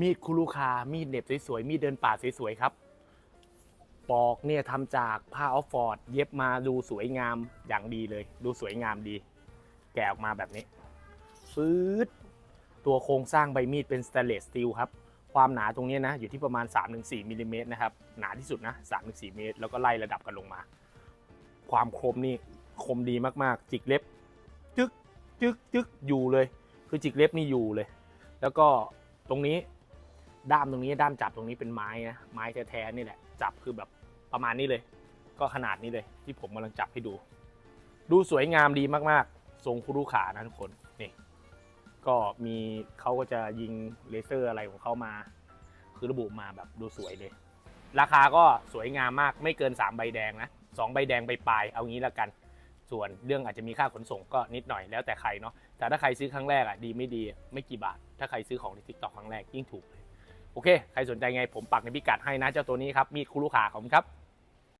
มีดคุรุคา มีดเหน็บสวยๆ มีดเดินป่าสวยๆ ครับ ปอกเนี่ยทำจากผ้าออฟฟอร์ด เย็บมาดูสวยงามอย่างดีเลย ดูสวยงามดี แกะออกมาแบบนี้ฟืดตัวโครงสร้างใบมีดเป็นสเตนเลสสตีลครับ ความหนาตรงนี้นะ อยู่ที่ประมาณ 3-4มิลลิเมตรนะครับ หนาที่สุดนะ 3-4เมตร แล้วก็ไล่ระดับกันลงมา ความคมนี่คมดีมากๆ จิกเล็บ จึ๊กจึ๊กจึ๊กอยู่เลย คือจิกเล็บนี่อยู่เลย แล้วก็ตรงนี้ ด้ามตรงนี้ด้ามจับตรงนี้เป็นไม้นะไม้แท้ๆนี่แหละ จับคือแบบประมาณนี้เลย ก็ขนาดนี้เลย ที่ผมกำลังจับให้ดู ดูสวยงามดีมากๆ ทรงคุรุขานะทุกคนนี่ก็มีเขาก็จะยิงเลเซอร์อะไรของเขามา คือระบุมาแบบดูสวยเลย ราคาก็สวยงามมากไม่เกิน 3 ใบแดงนะสองใบแดงใบปลายเอางี้ละกัน ส่วนเรื่องอาจจะมีค่าขนส่งก็นิดหน่อยแล้วแต่ใครเนาะแต่ถ้าใครซื้อครั้งแรกอะดีไม่ดีไม่กี่บาท ถ้าใครซื้อของในทิกตอกครั้งแรกยิ่งถูกเลย โอเค ใครสนใจไงผมปักในพิกัดให้นะเจ้าตัวนี้ครับมีดคุรุขาของผมครับ